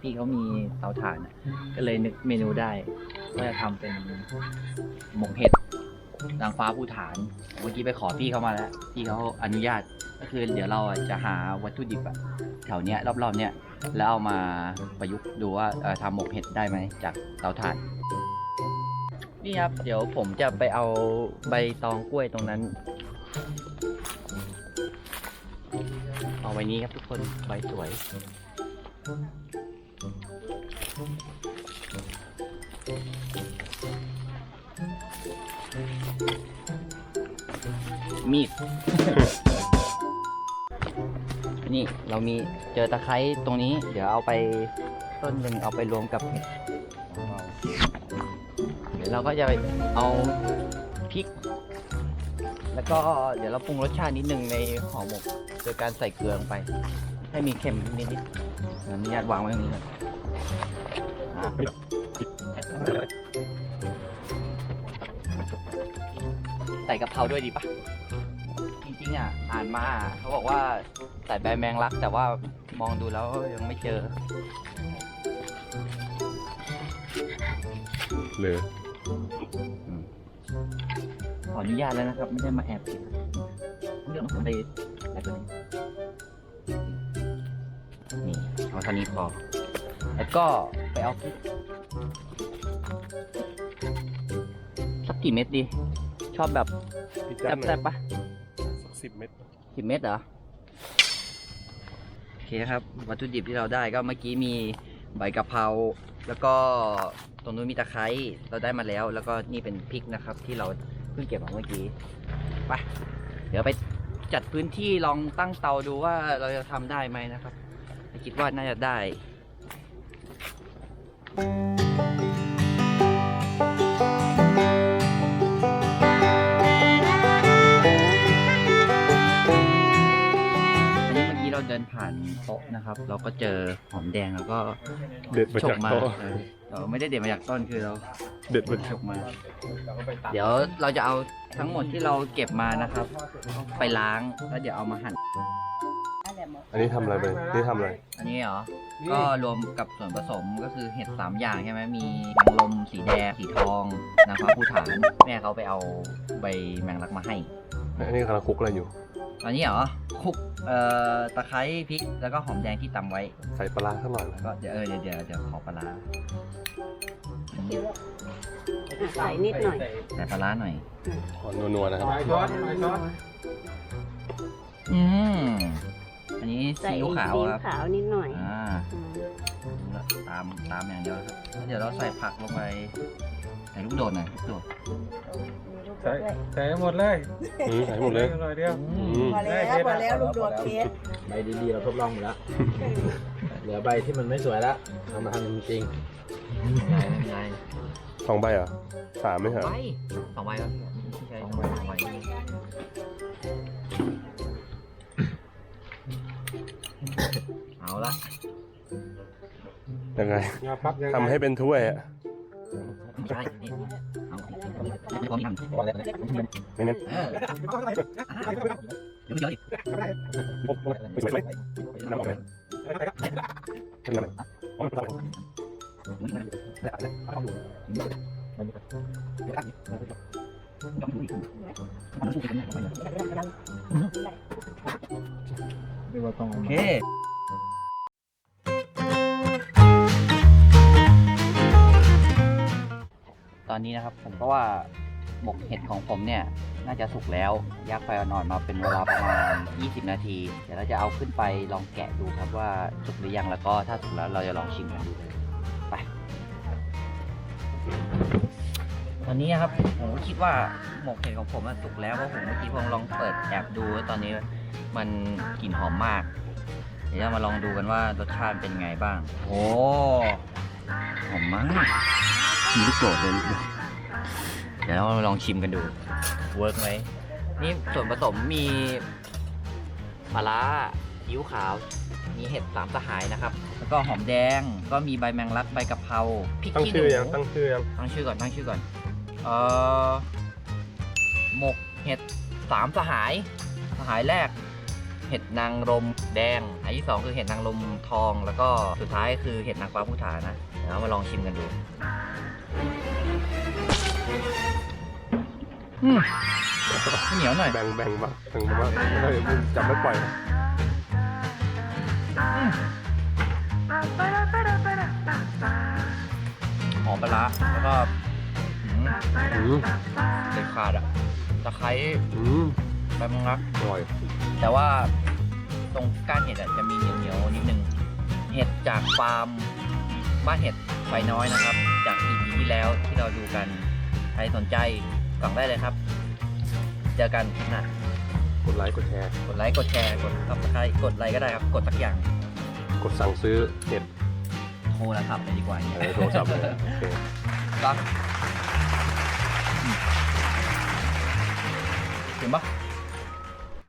พี่เขามีเตาถ่านอะก็เลยนึกเมนูได้ว่าจะทำเป็นหมกเห็ดนางฟ้าภูฐานเมื่อกี้ไปขอพี่เขามาแล้วพี่เขาอนุญาตก็คือเดี๋ยวเราอะจะหาวัตถุดิบอะแถวเนี้ยรอบๆเนี้ยแล้วเอามาประยุกต์ดูว่าเอ่อทำหมกเห็ดได้ไหมจากเตาถ่าน นี่ครับ เดี๋ยวผมจะไปเอาใบตองกล้วยตรงนั้น เอาไว้นี้ครับทุกคนใบสวย มีด นี่เรามีเจอตะไคร้ตรงนี้ เดี๋ยวเอาไปต้นหนึ่งเอาไปรวมกับเห็ดของเราเดี๋ยวเราก็จะไปเอาพริก แล้วก็เดี๋ยวเราปรุงรสชาตินิดนึงในห่อหมกโดยการใส่เกลือลงไป ให้มีเค็มนิดๆขออนุญาตวางไว้ตรงนี้ก่อนอ่าใส่กะเพราด้วยดีปะจริงๆอะอ่านมาเขาบอกว่าใส่ใบแมงลัก แต่ว่ามองดูแล้วยังไม่เจอหรือขออนุญาตแล้วนะครับ ไม่ได้มาแอบกินเรื่องของไปอะไรตัวนี้ นี่เอาเท่านี้พอ แล้วก็ไปเอาพริกสักกี่เม็ดดี ชอบแบบพี่แจ้าหน่ซ่อยบๆปะสักสิบเม็ดสิบเม็ดเหรอ โอเคครับ วัตถุดิบที่เราได้ก็เมื่อกี้มีใบกะเพรา แล้วก็ตรงนู้นมีตะไคร้ เราได้มาแล้ว แล้วก็นี่เป็นพริกนะครับ ที่เราเพิ่งเก็บมาเมื่อกี้ ไป เดี๋ยวไปจัดพื้นที่ลองตั้งเตาดูว่าเราจะทำได้ไหมนะครับ คิดว่าน่าจะได้อันนี้เมื่อกี้เราเดินผ่านโต๊ะนะครับ เราก็เจอหอมแดงแล้วก็เด็ดมาฉจากกมาโต๊ะเออเราไม่ได้เด็ดมาจากต้นคือเรา เด็ดมาฉกมา เดี๋ยวเราจะเอาทั้งหมดที่เราเก็บมานะครับ ไปล้างแล้วเดี๋ยวเอามาหั่น อันนี้ทำอะไรไปนี่ทำอะไร อันนี้เหรอ ก็รวมกับส่วนผสมก็คือเห็ดสามอย่างใช่ไหมมีนางลมสีแดง สีทองนางฟ้าภูฐาน แม่เขาไปเอาใบแมงลักมาให้ อันนี้กำลังคลุกอะไรอยู่ ตอนนี้เหรอคลุกเอ่อตะไคร้พริกแล้วก็หอมแดงที่ตำไว้ ใส่ปลาร้าสักหน่อยไหมก็เดี๋ยวเออเดี๋ยวเดี๋ยวเดี๋ยวขอปลาร้าใส่นิดหน่อยแต่ปลาร้าหน่อย ขอนัวๆนะครับอืม อันนี้ใส่ซีอิ๊วขาวซีอิ๊ครับขาวนิดหน่อยอ่าอืมตามตามอย่างเดียวครับแล้วเดี๋ยวเราใส่ผักลงไปใส่ลูกโดดหน่อยลูกโดดใส่ใส่หมดเลยอืมใส่หมดเลยหน่อยเดียว อืม พอแล้วพอแล้วลูกโดดเพชรใบดีๆเราทดลองหมดแล้ว เหลือใบที่มันไม่สวยแล้วเอามาทำจริงไงไงสองใบเหรอสามไหมเหรอใบสองใบครับใช่สองใบสองใบ เอาละยังไงงาพับยังไงทำให้เป็นถ้วยอะใช่นี่เอาอีกพร้อมกันไม่เน้นเออเดี๋ยวเดี๋ยวดิไม่สวยไหมน้ำออกไหมทำอะไรอ๋อทำอะไรโอเคตอนนี้นะครับผมก็ว่าหมกเห็ดของผมเนี่ยน่าจะสุกแล้วยักไฟอ่อนๆมาเป็นเวลาประมาณ 20 นาที เดี๋ยวเราจะเอาขึ้นไปลองแกะดูครับว่าสุกหรือยังแล้วก็ถ้าสุกแล้วเราจะลองชิมกันดูเลยไปตอนนี้ครับผมก็คิดว่าหมกเห็ดของผมสุกแล้วเพราะผมเมื่อกี้ผมลองเปิดแอบดูตอนนี้ มันกลิ่นหอมมาก เดี๋ยวเรามาลองดูกันว่ารสชาติเป็นไงบ้าง โอ้หอมมากมีลูกโดดเลยลูกโดดเดี๋ยวเรามาลองชิมกันดู เวิร์กไหม นี่ส่วนผสมมีปลาร้าซีอิ๊วขาว มีเห็ดสามสหายนะครับ แล้วก็หอมแดง ก็มีใบแมงลัก ใบกะเพรา พริกตั้งขี้หชื่นูอยังตั้งชื่อยังตั้งชื่อก่อนตั้งชื่อก่อน เอ่อ หมกเห็ดสามสหาย สหายแรก เห็ดนางรมแดง อันที่สองคือเห็ดนางรมทอง แล้วก็สุดท้ายคือเห็ดนางฟ้าผู้ฐานนะเดี๋ยวเรามาลองชิมกันดูอืมเหนียวหน่อยแบ่งแบ่งบ้างแบ่งบ้างเฮ้ยมึงจับไม่ปล่อยนะหอมปลาร้าแล้วก็อืมอืมเด็ดขาดอะตะไคร้ อืมใบมังลักอร่อยแต่ว่าตรงก้านเห็ดอะจะมีเหนียวเหนียวๆนิดนึงเห็ดจากฟาร์มบ้านเห็ดไฟน้อยนะครับ จาก EP ที่แล้วที่เราดูกันใครสนใจสั่งได้เลยครับ เจอกันคลิปหน้ากดไลค์กดแชร์ กดไลค์กดแชร์กดซับสไครต์กดอะไรก็ได้ครับ กดสักอย่างกดสั่งซื้อเห็ดโทรศัพท์ไปดีกว่าอย่างเอเงี้ยอโทรศัพท์เลยโอเคก็ถึงปะ